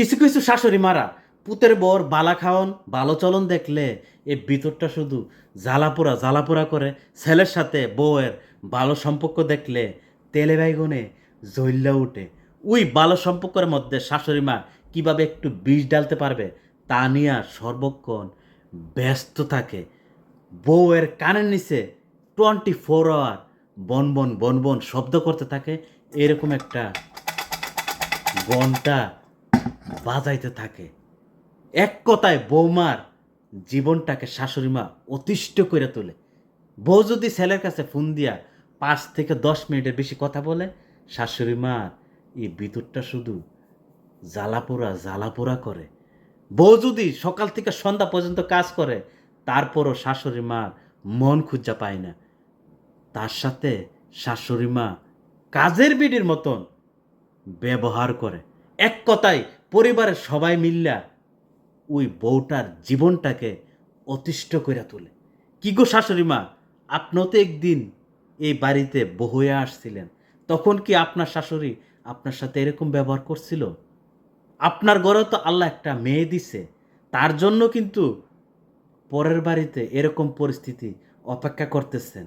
কিছু কিছু শাশুড়ি মারা, পুতের বর বালা খাওন ভালো চলন দেখলে এ ভিতরটা শুধু জ্বালাপোড়া জ্বালাপোড়া করে, ছেলের সাথে বউয়ের ভালো সম্পর্ক দেখলে তেলে বাইগুনে জ্বল্লা উঠে। ওই ভালো সম্পর্কের মধ্যে শাশুড়ি মা কীভাবে একটু বিষ ডালতে পারবে তা নিয়ে সর্বক্ষণ ব্যস্ত থাকে। বউয়ের কানের নিচে টোয়েন্টি ফোর আওয়ার বন বন বন বন শব্দ করতে থাকে, এরকম একটা ঘণ্টা বাজাইতে থাকে। এক কথায় বৌমার জীবনটাকে শাশুড়ি মা অতিষ্ঠ করে তোলে। বউ যদি ছেলের কাছে ফোন দিয়া পাঁচ থেকে দশ মিনিটের বেশি কথা বলে শাশুড়ি মা এই বিদ্যুৎটা শুধু জ্বালাপোড়া জ্বালাপোড়া করে। বউ যদি সকাল থেকে সন্ধ্যা পর্যন্ত কাজ করে, তারপরও শাশুড়ি মার মন খুঁজা পায় না। তার সাথে শাশুড়ি মা কাজের বিডির মতন ব্যবহার করে। এক কথায় পরিবারের সবাই মিল্লা ওই বউটার জীবনটাকে অতিষ্ঠ করে তোলে। কি গো শাশুড়ি মা, আপনিও তো একদিন এই বাড়িতে বহয়ে আসছিলেন, তখন কি আপনার শাশুড়ি আপনার সাথে এরকম ব্যবহার করছিল? আপনার ঘরেও তো আল্লাহ একটা মেয়ে দিছে, তার জন্য কিন্তু পরের বাড়িতে এরকম পরিস্থিতি অপেক্ষা করতেছেন।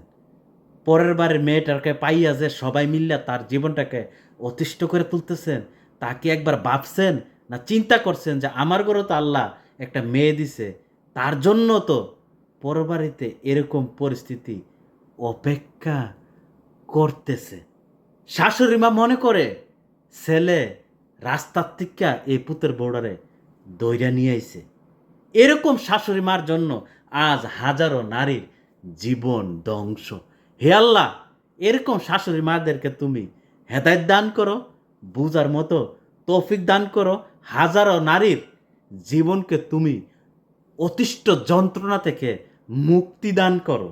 পরের বারের মেয়েটাকে পাইয়া যে সবাই মিল্লা তার জীবনটাকে অতিষ্ঠ করে তুলতেছেন, তা কি একবার ভাবছেন? না চিন্তা করছেন যে আমার ঘরে তো আল্লাহ একটা মেয়ে দিছে, তার জন্য তো পরের বাড়িতে এরকম পরিস্থিতি অপেক্ষা করতেছে। শাশুড়ি মা মনে করে, ছেলে রাস্তার থেকে এই পুতের বর্ডারে দইরা নিয়ে আইছে। এরকম শাশুড়ি মার জন্য আজ হাজারো নারীর জীবন ধ্বংস। হে আল্লাহ, এরকম শাশুড়ি মাদেরকে তুমি হেদায়ত দান করো বুজার মতো তৌফিক দান করো হাজারো নারীর জীবনকে তুমি অতিষ্ঠ যন্ত্রণা থেকে মুক্তি দান করো।